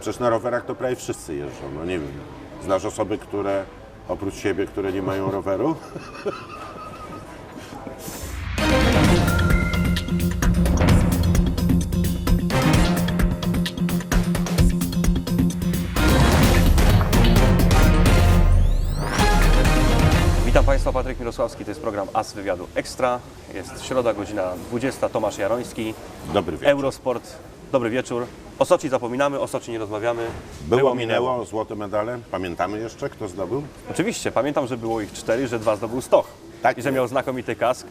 A przecież na rowerach to prawie wszyscy jeżdżą, no nie wiem. Znasz osoby, które oprócz siebie, które nie mają roweru? Witam Państwa, Patryk Mirosławski, to jest program As Wywiadu Ekstra. Jest środa, godzina 20, Tomasz Jaroński, Dobry wieczór. Eurosport. Dobry wieczór. O Soczi zapominamy, o Soczi nie rozmawiamy. Było, minęło, złote medale. Pamiętamy jeszcze, kto zdobył? Oczywiście, pamiętam, że było ich cztery, że dwa zdobył Stoch. Tak I że miał znakomity kask.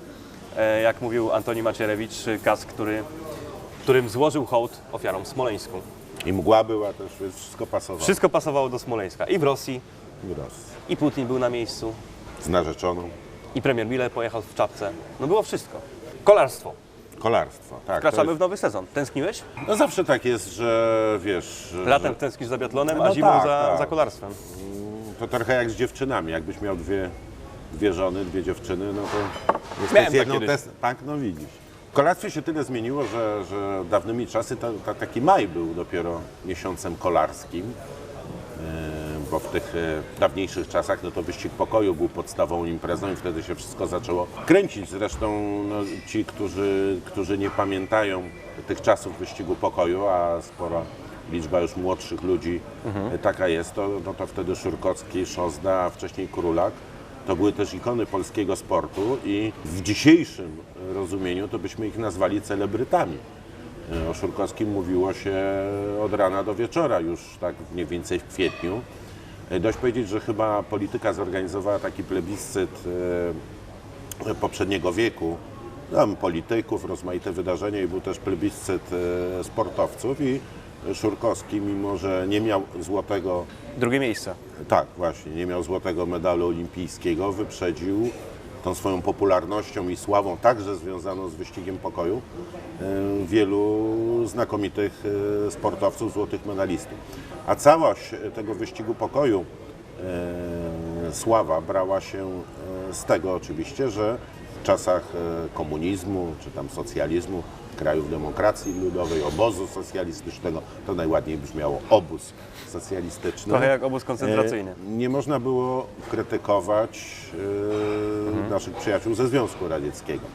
E, jak mówił Antoni Macierewicz, kask, który, którym złożył hołd ofiarom Smoleńsku. I mgła była też, wszystko pasowało. Wszystko pasowało do Smoleńska. I w Rosji, Raz. i Putin był na miejscu, Z narzeczoną. i premier Miller pojechał w czapce. No było wszystko. Kolarstwo. Kolarstwo, tak. Wkraczamy w jest- nowy sezon. Tęskniłeś? No zawsze tak jest, że wiesz... że- Latem tęsknisz za biatlonem, No a zimą tak, za, tak. za kolarstwem. To trochę jak z dziewczynami. Jakbyś miał dwie, dwie żony, dwie dziewczyny, no to Miałem tak jedną test. Tak, no widzisz. W kolarstwie się tyle zmieniło, że, że dawnymi czasy to, to taki maj był dopiero miesiącem kolarskim. E, Bo w tych e, dawniejszych czasach no to wyścig pokoju był podstawową imprezą i wtedy się wszystko zaczęło kręcić. Zresztą no, ci, którzy, którzy nie pamiętają tych czasów wyścigu pokoju, a spora liczba już młodszych ludzi e, taka jest, to, no to wtedy Szurkowski, Szozda, a wcześniej Królak to były też ikony polskiego sportu i w dzisiejszym rozumieniu to byśmy ich nazwali celebrytami. O Szurkowskim mówiło się od rana do wieczora, już tak mniej więcej w kwietniu. E, Dość powiedzieć, że chyba polityka zorganizowała taki plebiscyt e, poprzedniego wieku, tam polityków, rozmaite wydarzenia i był też plebiscyt e, sportowców i Szurkowski, mimo że nie miał złotego Drugie miejsce. tak, właśnie. Nie miał złotego medalu olimpijskiego. Wyprzedził tą swoją popularnością i sławą, także związaną z wyścigiem pokoju, e, wielu znakomitych e, sportowców, złotych medalistów. A całość tego wyścigu pokoju, e, sława brała się z tego oczywiście, że w czasach komunizmu czy tam socjalizmu, krajów demokracji ludowej, obozu socjalistycznego, to najładniej brzmiało obóz socjalistyczny. Trochę jak obóz koncentracyjny. E, Nie można było krytykować e, naszych przyjaciół ze Związku Radzieckiego.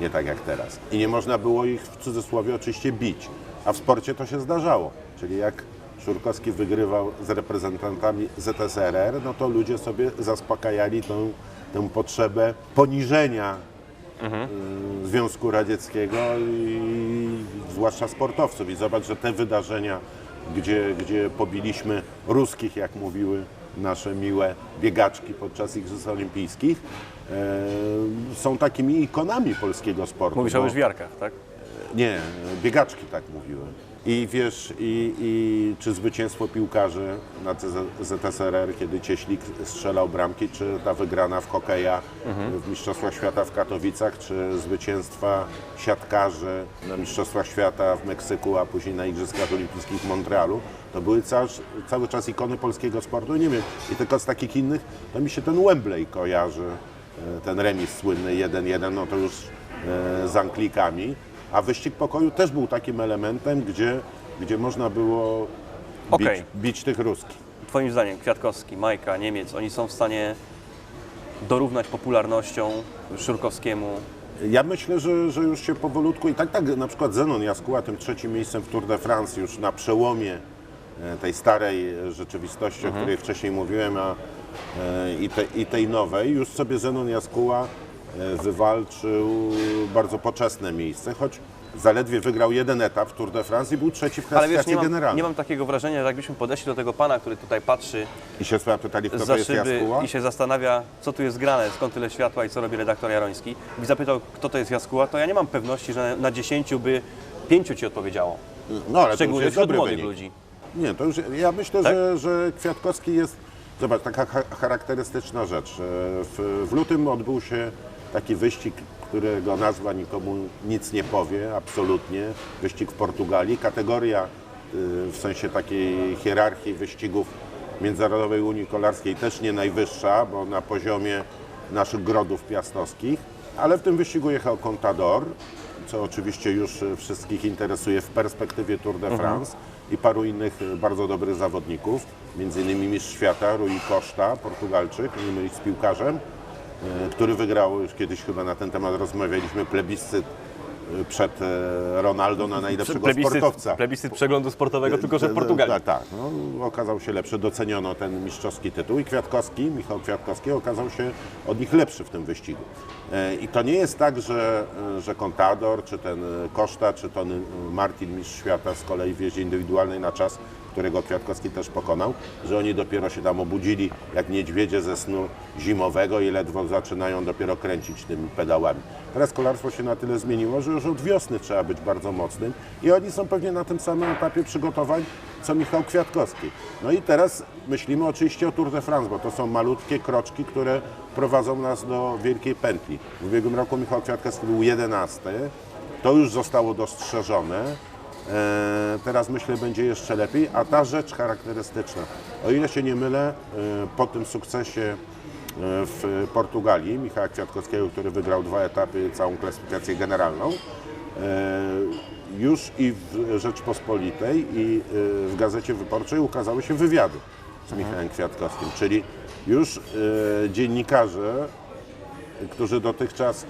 Nie tak jak teraz. I nie można było ich w cudzysłowie oczywiście bić. A w sporcie to się zdarzało. Czyli jak Szurkowski wygrywał z reprezentantami ZSRR, no to ludzie sobie zaspokajali tą, tę potrzebę poniżenia y, Związku Radzieckiego i zwłaszcza sportowców. I zobacz, że te wydarzenia, gdzie, gdzie pobiliśmy ruskich, jak mówiły nasze miłe biegaczki podczas Igrzysk Olimpijskich, e, są takimi ikonami polskiego sportu. Mówisz bo- o łyżwiarkach, tak? nie, biegaczki tak mówiły. I wiesz, i, i czy zwycięstwo piłkarzy na ZSRR, kiedy Cieślik strzelał bramki, czy ta wygrana w hokeja w Mistrzostwach Świata w Katowicach, czy zwycięstwa siatkarzy na Mistrzostwach Świata w Meksyku, a później na Igrzyskach Olimpijskich w Montrealu, to były cały, cały czas ikony polskiego sportu. Nie wiem, i tylko z takich innych, to mi się ten Wembley kojarzy, e, ten remis słynny 1-1, no to już e, z Anglikami. A wyścig pokoju też był takim elementem, gdzie, gdzie można było bić, Okej. bić tych ruskich. Twoim zdaniem Kwiatkowski, Majka, Niemiec, oni są w stanie dorównać popularnością Szurkowskiemu. Ja myślę, że, że już się powolutku i tak, tak, na przykład Zenon Jaskuła tym trzecim miejscem w Tour de France już na przełomie e, tej starej rzeczywistości, o której wcześniej mówiłem, a, e, i, te, i tej nowej, już sobie Zenon Jaskuła wywalczył bardzo poczesne miejsce, choć zaledwie wygrał jeden etap w Tour de France i był trzeci w Ale wiesz, klasyfikacji nie mam, generalnej. nie mam takiego wrażenia, że jakbyśmy podeszli do tego pana, który tutaj patrzy I się pytali, kto to jest Jaskuła? i się zastanawia, co tu jest grane, skąd tyle światła i co robi redaktor Jaroński. I zapytał, kto to jest Jaskuła, to ja nie mam pewności, że na 10 by pięciu ci odpowiedziało. No, ale to już Szczególnie jest dobry młodych wynik. ludzi. Nie, to już, ja myślę, Tak? że, że Kwiatkowski jest, zobacz, taka cha- charakterystyczna rzecz. E, W, w lutym odbył się taki wyścig, którego nazwa nikomu nic nie powie, absolutnie. Wyścig w Portugalii. Kategoria y, w sensie takiej hierarchii wyścigów Międzynarodowej Unii Kolarskiej też nie najwyższa, bo na poziomie naszych grodów piastowskich. Ale w tym wyścigu jechał Contador, co oczywiście już wszystkich interesuje w perspektywie Tour de France. i paru innych bardzo dobrych zawodników, między innymi mistrz świata Rui Costa, Portugalczyk, nie mylić z piłkarzem, który wygrał, już kiedyś chyba na ten temat rozmawialiśmy, plebiscyt e, przed e, Ronaldo na najlepszego Plebiscyt, sportowca. plebiscyt przeglądu sportowego, tylko że w Portugalii. Tak, tak. No, okazał się lepszy, doceniono ten mistrzowski tytuł i Kwiatkowski, Michał Kwiatkowski okazał się od nich lepszy w tym wyścigu. I to nie jest tak, że, że Contador, czy ten Koszta, czy ten Martin, mistrz świata z kolei w jeździe indywidualnej na czas, którego Kwiatkowski też pokonał, że oni dopiero się tam obudzili jak niedźwiedzie ze snu zimowego i ledwo zaczynają dopiero kręcić tymi pedałami. Teraz kolarstwo się na tyle zmieniło, że już od wiosny trzeba być bardzo mocnym i oni są pewnie na tym samym etapie przygotowań, co Michał Kwiatkowski. No i teraz myślimy oczywiście o Tour de France, bo to są malutkie kroczki, które prowadzą nas do wielkiej pętli. W ubiegłym roku Michał Kwiatkowski był 11, to już zostało dostrzeżone. E, Teraz myślę będzie jeszcze lepiej, a ta rzecz charakterystyczna, o ile się nie mylę, e, po tym sukcesie e, w Portugalii Michała Kwiatkowskiego, który wygrał dwa etapy, całą klasyfikację generalną, już i w Rzeczpospolitej i w Gazecie Wyborczej ukazały się wywiady z Michałem Kwiatkowskim, czyli już dziennikarze którzy dotychczas,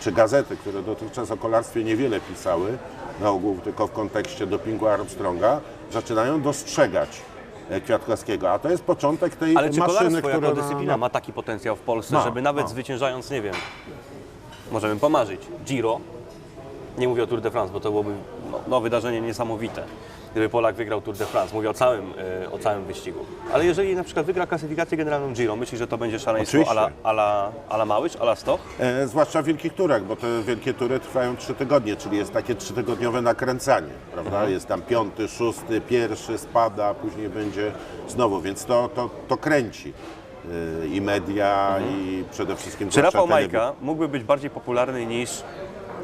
czy gazety, które dotychczas o kolarstwie niewiele pisały, na ogół tylko w kontekście dopingu Armstronga, zaczynają dostrzegać e, Kwiatkowskiego. A to jest początek tej Ale czy maszyny, która... jako dyscyplina ma taki potencjał w Polsce, Ma, żeby nawet ma. zwyciężając, nie wiem, możemy pomarzyć, Giro, nie mówię o Tour de France, bo to byłoby no, no, wydarzenie niesamowite, gdyby Polak wygrał Tour de France, mówię o całym, e, o całym wyścigu. Ale jeżeli na przykład wygra klasyfikację generalną Giro, myślisz, że to będzie szaleństwo ala, ala, ala Małysz, ala Stoch? E, zwłaszcza w wielkich turach, bo te wielkie tury trwają trzy tygodnie, czyli jest takie trzytygodniowe nakręcanie, prawda? Mhm. Jest tam piąty, szósty, pierwszy, spada, później będzie znowu, więc to, to, to kręci. E, I media, i przede wszystkim... Mhm. Czy Rafał Majka mógłby być bardziej popularny niż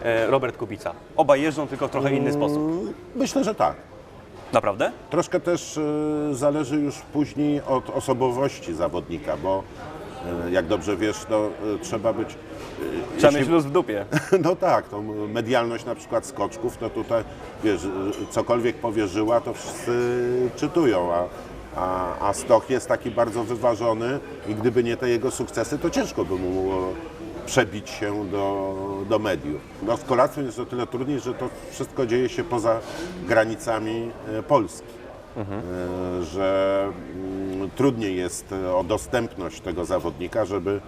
e, Robert Kubica? Obaj jeżdżą tylko w trochę inny sposób. Myślę, że tak. Naprawdę? Troszkę też y, zależy już później od osobowości zawodnika, bo y, jak dobrze wiesz, to y, trzeba być. Trzeba jeśli- mieć luz w dupie. No tak, to medialność na przykład skoczków, to tutaj wiesz, cokolwiek powierzyła, to wszyscy czytują, a, a, a Stoch jest taki bardzo wyważony i gdyby nie te jego sukcesy, to ciężko by mu przebić się do, do mediów. No, z kolarstwem jest o tyle trudniej, że to wszystko dzieje się poza granicami e, Polski. E, że mm, trudniej jest e, o dostępność tego zawodnika, żeby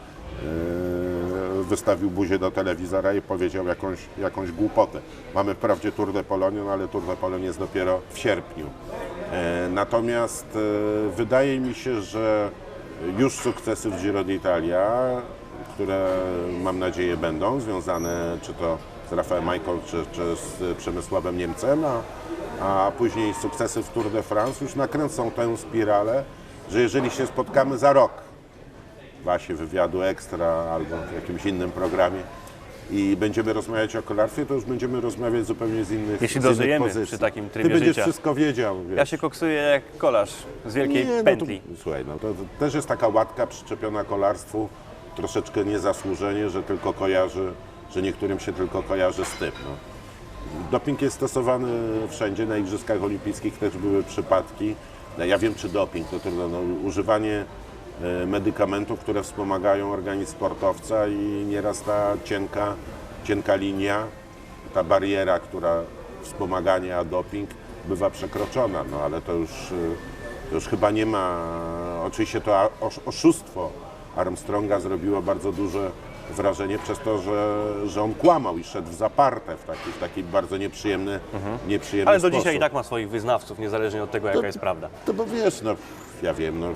wystawił buzię do telewizora i powiedział jakąś, jakąś głupotę. Mamy wprawdzie Tour de Pologne, no ale Tour de Pologne jest dopiero w sierpniu. Natomiast wydaje mi się, że już sukcesy w Giro d'Italia, które mam nadzieję będą związane czy to z Rafael Majką, czy, czy z Przemysławem Niemcem, a, a później sukcesy w Tour de France już nakręcą tę spiralę, że jeżeli się spotkamy za rok, w wywiadu ekstra albo w jakimś innym programie i będziemy rozmawiać o kolarstwie, to już będziemy rozmawiać zupełnie z innych Jeśli dożyjemy pozycji. przy takim Ty trybie będziesz życia. wszystko wiedział. Wiesz. Ja się koksuję jak kolarz z wielkiej Nie, no to, pętli. słuchaj, no to, to też jest taka łatka przyczepiona kolarstwu, troszeczkę niezasłużenie, że tylko kojarzy, że niektórym się tylko kojarzy z tym. No. Doping jest stosowany wszędzie, na Igrzyskach Olimpijskich też były przypadki. No, ja wiem, czy doping, to trudno, no, używanie e, medykamentów, które wspomagają organizm sportowca i nieraz ta cienka, cienka linia, ta bariera, która wspomaganie, a doping bywa przekroczona, no ale to już, e, to już chyba nie ma, oczywiście to oszustwo Armstronga zrobiło bardzo duże wrażenie przez to, że, że on kłamał i szedł w zaparte w taki, w taki bardzo nieprzyjemny, nieprzyjemny Mhm. Ale do sposób. dzisiaj i tak ma swoich wyznawców, niezależnie od tego, jaka jest prawda. To bo wiesz, no ja wiem, no,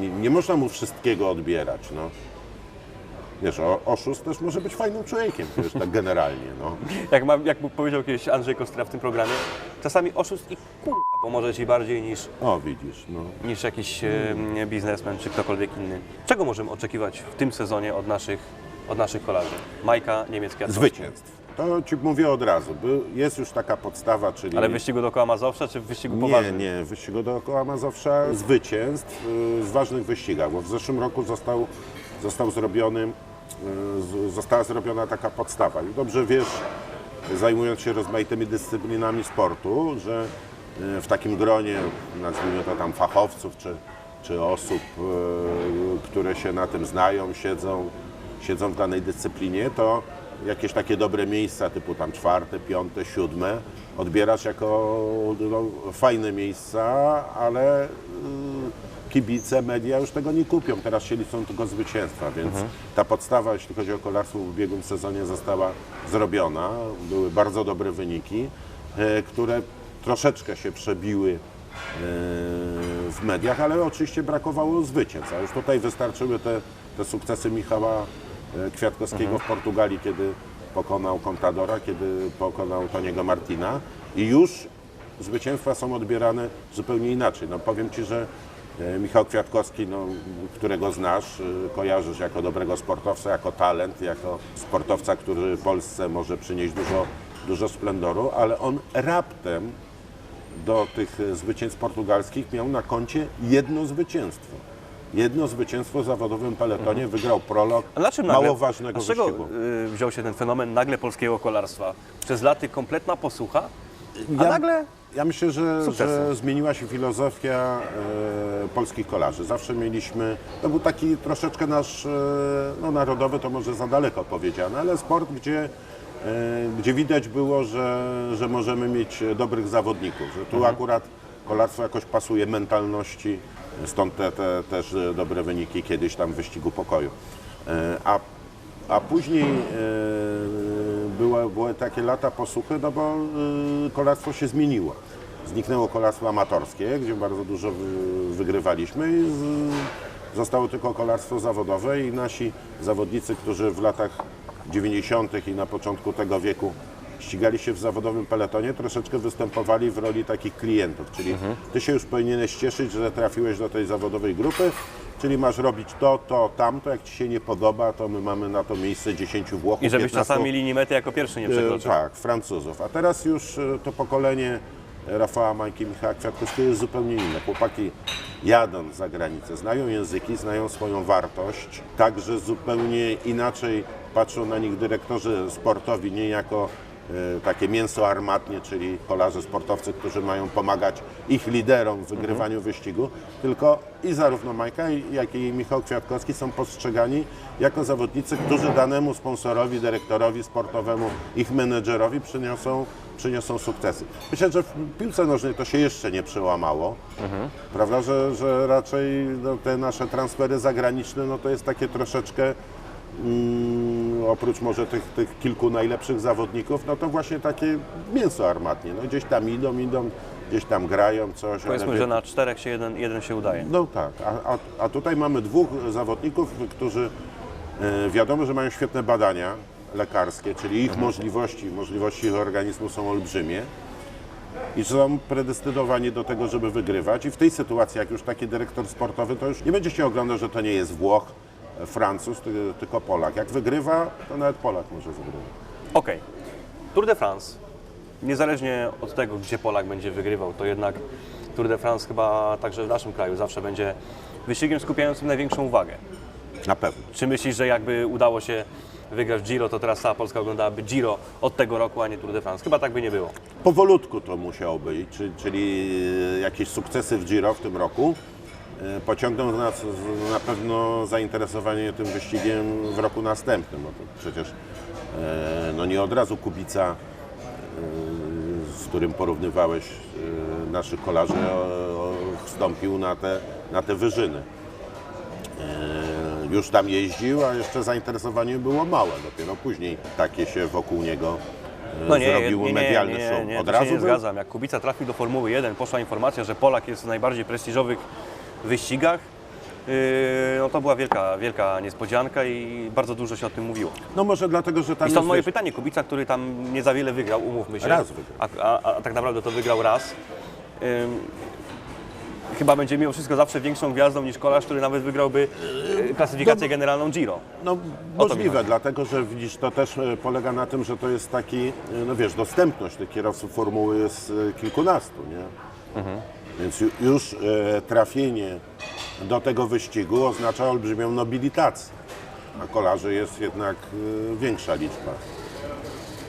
nie, nie można mu wszystkiego odbierać, no. Wiesz, oszust też może być fajnym człowiekiem, wiesz, tak generalnie, no. Jak, ma, jak powiedział kiedyś Andrzej Kostra w tym programie, czasami oszust i kurwa pomoże Ci bardziej niż, O, widzisz, no. niż jakiś e, biznesmen czy ktokolwiek inny. Czego możemy oczekiwać w tym sezonie od naszych, od naszych kolarzy? Majka, Niemiec, Kwiatkowski. Zwycięstw. To ci mówię od razu, jest już taka podstawa, czyli... Ale w wyścigu dookoła Mazowsza czy w wyścigu Nie, poważnym? nie, w wyścigu dookoła Mazowsza zwycięstw y, z ważnych wyścigach, bo w zeszłym roku został, został zrobiony, została zrobiona taka podstawa. I dobrze wiesz, zajmując się rozmaitymi dyscyplinami sportu, że e, w takim gronie, nazwijmy to tam fachowców, czy, czy osób, e, które się na tym znają, siedzą, siedzą w danej dyscyplinie, to jakieś takie dobre miejsca, typu tam czwarte, piąte, siódme, odbierasz jako no, fajne miejsca, ale y, kibice, media już tego nie kupią. Teraz się liczą tylko zwycięstwa, więc ta podstawa, jeśli chodzi o kolarstwo w ubiegłym sezonie została zrobiona. Były bardzo dobre wyniki, e, które troszeczkę się przebiły e, w mediach, ale oczywiście brakowało zwycięstw. A już tutaj wystarczyły te, te sukcesy Michała e, Kwiatkowskiego w Portugalii, kiedy pokonał Contadora, kiedy pokonał Toniego Martina i już zwycięstwa są odbierane zupełnie inaczej. No powiem Ci, że Michał Kwiatkowski, no, którego znasz, e, kojarzysz jako dobrego sportowca, jako talent, jako sportowca, który Polsce może przynieść dużo, dużo splendoru, ale on raptem do tych e, zwycięstw portugalskich miał na koncie jedno zwycięstwo. Jedno zwycięstwo w zawodowym peletonie, wygrał prolog A na czym mało nagle, ważnego z czego wyścigu. y, wziął się ten fenomen nagle polskiego kolarstwa? Przez laty kompletna posłucha, a Ja- nagle Ja myślę, że, że zmieniła się filozofia e, polskich kolarzy. Zawsze mieliśmy, to był taki troszeczkę nasz, e, no narodowy to może za daleko powiedziane, ale sport, gdzie, e, gdzie widać było, że, że możemy mieć dobrych zawodników, że tu akurat kolarstwo jakoś pasuje mentalności, stąd te, te też dobre wyniki kiedyś tam w wyścigu pokoju. E, a a później e, były, były takie lata posłuchy, no bo e, kolarstwo się zmieniło. Zniknęło kolarstwo amatorskie, gdzie bardzo dużo wy, wygrywaliśmy i zostało tylko kolarstwo zawodowe i nasi zawodnicy, którzy w latach 90. i na początku tego wieku ścigali się w zawodowym peletonie, troszeczkę występowali w roli takich klientów, czyli ty się już powinieneś cieszyć, że trafiłeś do tej zawodowej grupy, czyli masz robić to, to, tamto, jak ci się nie podoba, to my mamy na to miejsce 10 Włochów, i żebyś 15 czasami linii mety jako pierwszy nie E, przekroczył. Tak, Francuzów. A teraz już e, to pokolenie Rafała Majki, Michała Kwiatkowskiego jest zupełnie inne. Chłopaki jadąc za granicę, znają języki, znają swoją wartość, także zupełnie inaczej patrzą na nich dyrektorzy sportowi, nie jako takie mięso armatnie, czyli kolarze, sportowcy, którzy mają pomagać ich liderom w wygrywaniu wyścigu, tylko i zarówno Majka, jak i Michał Kwiatkowski są postrzegani jako zawodnicy, którzy danemu sponsorowi, dyrektorowi sportowemu, ich menedżerowi przyniosą, przyniosą sukcesy. Myślę, że w piłce nożnej to się jeszcze nie przełamało, prawda, że, że raczej no, te nasze transfery zagraniczne, no to jest takie troszeczkę Mm, oprócz może tych, tych kilku najlepszych zawodników, no to właśnie takie mięso armatnie. No gdzieś tam idą, idą, gdzieś tam grają coś. Powiedzmy, ale że na czterech się jeden, jeden się udaje. No tak, a, a, a tutaj mamy dwóch zawodników, którzy e, wiadomo, że mają świetne badania lekarskie, czyli ich możliwości, możliwości ich organizmu są olbrzymie i są predestynowani do tego, żeby wygrywać. I w tej sytuacji, jak już taki dyrektor sportowy, to już nie będzie się oglądał, że to nie jest Włoch, Francuz, ty- tylko Polak. Jak wygrywa, to nawet Polak może wygrywać. Okej. Tour de France. Niezależnie od tego, gdzie Polak będzie wygrywał, to jednak Tour de France chyba także w naszym kraju zawsze będzie wyścigiem skupiającym największą uwagę. Na pewno. Czy myślisz, że jakby udało się wygrać Giro, to teraz cała Polska oglądałaby Giro od tego roku, a nie Tour de France? Chyba tak by nie było. Powolutku to musiało być, czy- czyli e, jakieś sukcesy w Giro w tym roku pociągną nas na pewno zainteresowanie tym wyścigiem w roku następnym. To przecież e, no nie od razu Kubica, e, z którym porównywałeś e, naszych kolarzy, wstąpił na te, na te wyżyny. E, Już tam jeździł, a jeszcze zainteresowanie było małe. Dopiero później takie się wokół niego e, No nie, zrobił nie, nie, medialny nie, show. nie, Od to razu się nie był? zgadzam. Jak Kubica trafił do Formuły 1, poszła informacja, że Polak jest w najbardziej prestiżowych wyścigach, yy, no to była wielka, wielka niespodzianka i bardzo dużo się o tym mówiło. No może dlatego, że tam I stąd moje wiesz, pytanie, Kubica, który tam nie za wiele wygrał, umówmy się. Raz wygrał. A, a, a tak naprawdę to wygrał raz. Ym, chyba będzie mimo wszystko zawsze większą gwiazdą niż kolarz, który nawet wygrałby y, klasyfikację generalną Giro. No możliwe, dlatego że widzisz, to też e, polega na tym, że to jest taki, e, no wiesz, dostępność tych kierowców formuły jest kilkunastu, nie? Mhm. Więc ju- już e, trafienie do tego wyścigu oznacza olbrzymią nobilitację. A kolarzy jest jednak e, większa liczba.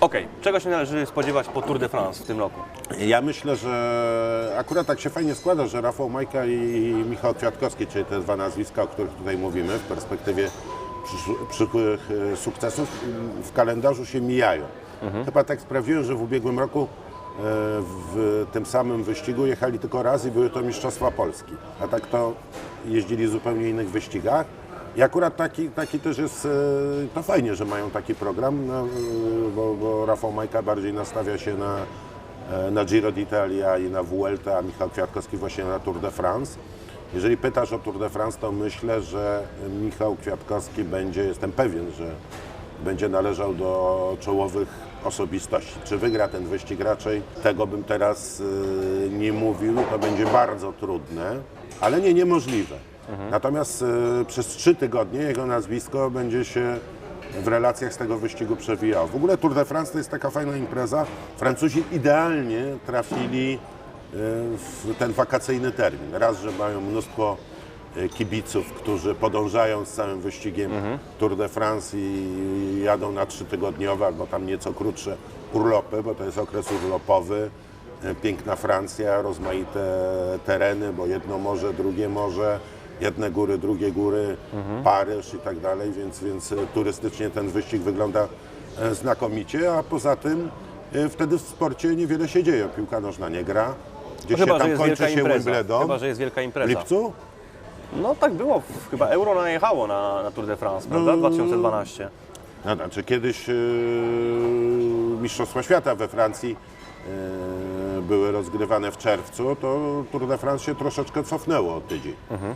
Okej, czego się należy spodziewać po Tour de France w tym roku? Ja myślę, że akurat tak się fajnie składa, że Rafał Majka i Michał Kwiatkowski, czyli te dwa nazwiska, o których tutaj mówimy, w perspektywie przysz- przyszłych e, sukcesów w kalendarzu się mijają. Chyba tak sprawdziłem, że w ubiegłym roku w tym samym wyścigu jechali tylko raz i były to Mistrzostwa Polski. A tak to jeździli w zupełnie innych wyścigach. I akurat taki, taki też jest, e, to fajnie, że mają taki program, no, e, bo, bo Rafał Majka bardziej nastawia się na, e, na Giro d'Italia i na Vuelta, a Michał Kwiatkowski właśnie na Tour de France. Jeżeli pytasz o Tour de France, to myślę, że Michał Kwiatkowski będzie, jestem pewien, że będzie należał do czołowych osobistości. Czy wygra ten wyścig? Raczej tego bym teraz y, nie mówił. To będzie bardzo trudne, ale nie niemożliwe. Natomiast y, przez trzy tygodnie jego nazwisko będzie się w relacjach z tego wyścigu przewijało. W ogóle Tour de France to jest taka fajna impreza. Francuzi idealnie trafili y, w ten wakacyjny termin. Raz, że mają mnóstwo kibiców, którzy podążają z całym wyścigiem Tour de France i jadą na trzytygodniowe albo tam nieco krótsze urlopy, bo to jest okres urlopowy. Y, Piękna Francja, rozmaite tereny, bo jedno morze, drugie morze, jedne góry, drugie góry, Paryż i tak dalej, więc, więc y, turystycznie ten wyścig wygląda e, znakomicie, a poza tym y, wtedy w sporcie niewiele się dzieje. Piłka nożna nie gra. Gdzieś No chyba, się tam kończy się impreza. Wimbledon. Chyba, że jest wielka W impreza. lipcu? No tak było, chyba Euro najechało na, na Tour de France, prawda? 2012. No, znaczy kiedyś yy, Mistrzostwa Świata we Francji yy, były rozgrywane w czerwcu, to Tour de France się troszeczkę cofnęło o tydzień,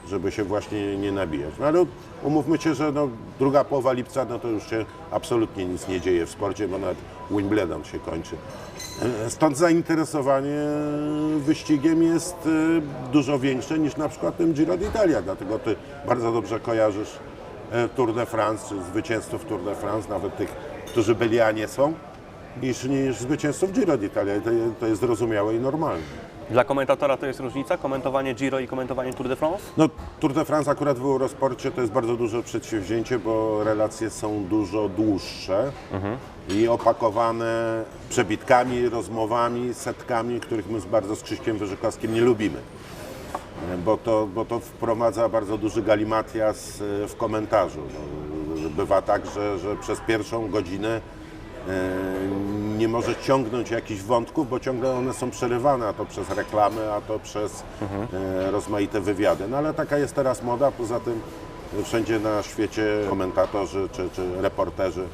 żeby się właśnie nie nabijać. No ale umówmy się, że no, druga połowa lipca no to już się absolutnie nic nie dzieje w sporcie, bo nawet Wimbledon się kończy. Yy, Stąd zainteresowanie wyścigiem jest yy, dużo większe niż na przykład tym Giro d'Italia, dlatego ty bardzo dobrze kojarzysz e, Tour de France, czy zwycięzców Tour de France, nawet tych, którzy byli, a nie są, niż, niż zwycięzców Giro d'Italia. To, to jest zrozumiałe i normalne. Dla komentatora to jest różnica? Komentowanie Giro i komentowanie Tour de France? No, Tour de France akurat w Eurosporcie to jest bardzo duże przedsięwzięcie, bo relacje są dużo dłuższe i opakowane przebitkami, rozmowami, setkami, których my z bardzo z Krzyśkiem Wyżykowskim nie lubimy. Bo to, bo to wprowadza bardzo duży galimatias e, w komentarzu. No, Bywa tak, że, że przez pierwszą godzinę nie może ciągnąć jakichś wątków, bo ciągle one są przerywane, a to przez reklamy, a to przez e, rozmaite wywiady. No ale taka jest teraz moda, poza tym e, wszędzie na świecie komentatorzy czy, czy reporterzy,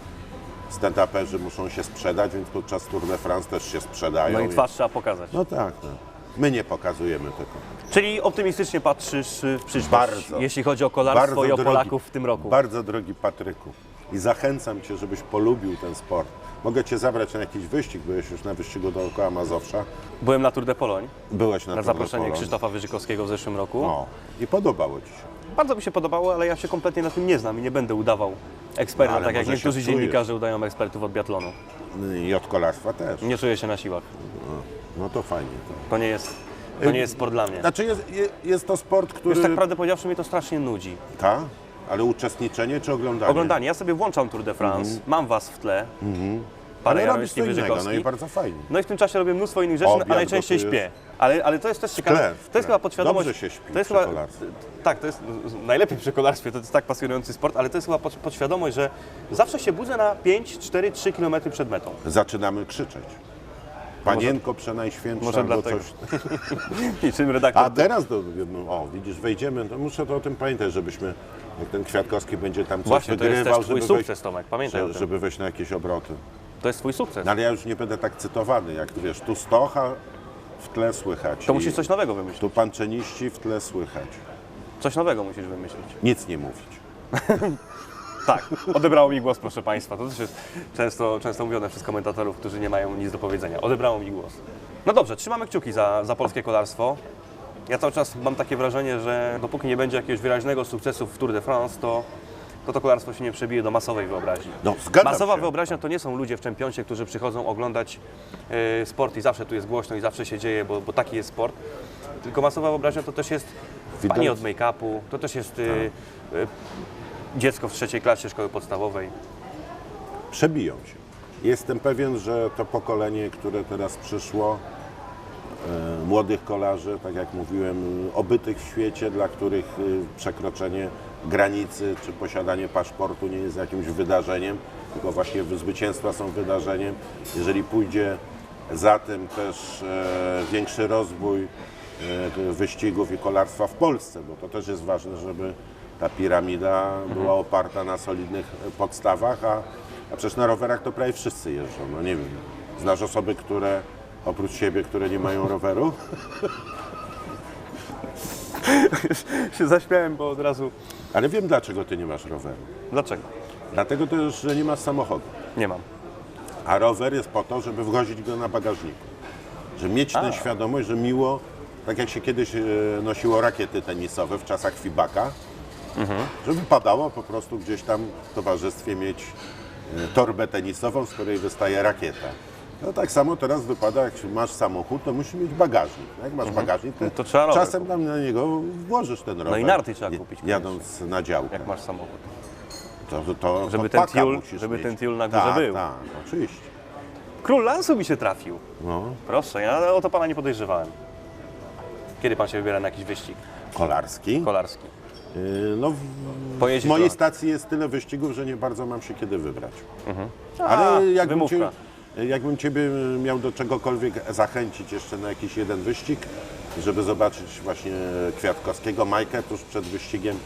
stand-uperzy muszą się sprzedać, więc podczas Tour de France też się sprzedają. No i twarz trzeba pokazać. No tak, no. my nie pokazujemy tego. Czyli optymistycznie patrzysz y, w przyszłość, Bardzo. jeśli chodzi o kolarstwo i o Polaków w tym roku. Bardzo drogi Patryku. I zachęcam Cię, żebyś polubił ten sport. Mogę Cię zabrać na jakiś wyścig, byłeś już na wyścigu dookoła Mazowsza. Byłem na Tour de Pologne Byłeś na, na Tour de zaproszenie Pologne. Krzysztofa Wyżykowskiego w zeszłym roku. O, i podobało Ci się. Bardzo mi się podobało, ale ja się kompletnie na tym nie znam i nie będę udawał eksperta, No, tak jak niektórzy dziennikarze udają ekspertów od biatlonu. I od kolarstwa też. Nie czuję się na siłach. No to fajnie. To nie jest, to nie jest sport dla mnie. Znaczy jest, je- jest to sport, który... Już tak prawdę powiedziawszy, mnie to strasznie nudzi. Ta? Ale uczestniczenie czy oglądanie? Oglądanie, ja sobie włączam Tour de France, mam was w tle, parę Ale robisz co innego, no i bardzo fajnie. No i w tym czasie robię mnóstwo innych rzeczy, Obiad a najczęściej śpię. Ale, ale to jest też ciekawe. to jest chyba podświadomość. Dobrze się śpi to jest chyba. Tak, to jest najlepiej przy kolarstwie, to jest tak pasjonujący sport, ale to jest chyba pod, podświadomość, że zawsze się budzę na 5, 4, 3 km przed metą. Zaczynamy krzyczeć. Panienko przenajświętsza może albo dlatego. coś. Niczym redaktor. A teraz, do, no, o widzisz, wejdziemy, to muszę to o tym pamiętać, żebyśmy, jak ten Kwiatkowski będzie tam coś Właśnie, to jest wygrywał, też twój żeby, sukces, Tomek, pamiętaj wejść, tym. żeby wejść na jakieś obroty. To jest twój sukces. No, ale ja już nie będę tak cytowany, jak wiesz, tu Stocha w tle słychać. To musisz coś nowego wymyślić. Tu Panczeniści w tle słychać. Coś nowego musisz wymyślić. Nic nie mówić. Tak, odebrało mi głos, proszę Państwa. To też jest często, często mówione przez komentatorów, którzy nie mają nic do powiedzenia. Odebrało mi głos. No dobrze, trzymamy kciuki za, za polskie kolarstwo. Ja cały czas mam takie wrażenie, że dopóki nie będzie jakiegoś wyraźnego sukcesu w Tour de France, to to, to kolarstwo się nie przebije do masowej wyobraźni. No, Masowa się. wyobraźnia to nie są ludzie w czempioncie, którzy przychodzą oglądać e, sport i zawsze tu jest głośno i zawsze się dzieje, bo, bo taki jest sport. Tylko masowa wyobraźnia to też jest Widać- pani od make-upu, to też jest e, dziecko w trzeciej klasie szkoły podstawowej. Przebiją się. Jestem pewien, że to pokolenie, które teraz przyszło, e, młodych kolarzy, tak jak mówiłem, obytych w świecie, dla których y, przekroczenie granicy czy posiadanie paszportu nie jest jakimś wydarzeniem, tylko właśnie zwycięstwa są wydarzeniem. Jeżeli pójdzie za tym też e, większy rozwój e, wyścigów i kolarstwa w Polsce, bo to też jest ważne, żeby ta piramida była oparta na solidnych e, podstawach, a, a przecież na rowerach to prawie wszyscy jeżdżą. No nie wiem, znasz osoby, które oprócz siebie, które nie mają roweru? się zaśmiałem, bo od razu... Ale wiem, dlaczego ty nie masz roweru. Dlaczego? Dlatego też, że nie masz samochodu. Nie mam. A rower jest po to, żeby wchodzić go na bagażniku. Żeby mieć tę świadomość, że miło, tak jak się kiedyś e, nosiło rakiety tenisowe w czasach Fibaka, żeby padało po prostu gdzieś tam w towarzystwie mieć e, torbę tenisową, z której wystaje rakieta. No tak samo teraz wypada, jak masz samochód, to musisz mieć bagażnik. Jak masz bagażnik, to, No to trzeba czasem tam na niego włożysz ten rower. i narty trzeba kupić Jadąc na działkę. Jak masz samochód. To, to, to, Żeby ten tiul- żeby mieć. ten tiul na górze tak, był. Tak, oczywiście. Król lansu mi się trafił. No, Proszę, ja o to pana nie podejrzewałem. Kiedy pan się wybiera na jakiś wyścig kolarski. kolarski? Yy, No, w, Pojeździć mojej trochę. stacji jest tyle wyścigów, że nie bardzo mam się kiedy wybrać. A, Ale jakbym, wymówka. cię, jakbym Ciebie miał do czegokolwiek zachęcić jeszcze na jakiś jeden wyścig, żeby zobaczyć właśnie Kwiatkowskiego, Majkę tuż przed wyścigiem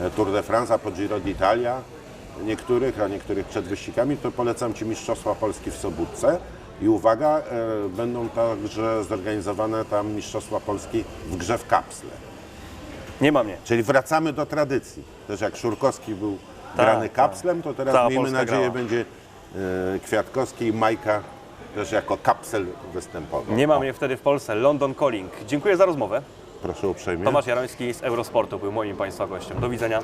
e, Tour de France, a po Giro d'Italia niektórych, a niektórych przed wyścigami, to polecam Ci Mistrzostwa Polski w Sobótce. I uwaga, e, będą także zorganizowane tam Mistrzostwa Polski w grze w kapsle. Nie ma mnie. Czyli wracamy do tradycji. Też jak Szurkowski był Tak, grany tak. kapslem, to teraz Cała miejmy Polska nadzieję grała. będzie e, Kwiatkowski i Majka też jako kapsel występował. Nie ma mnie wtedy w Polsce. London Calling. Dziękuję za rozmowę. Proszę uprzejmie. Tomasz Jaroński z Eurosportu był moim Państwa gościem. Do widzenia.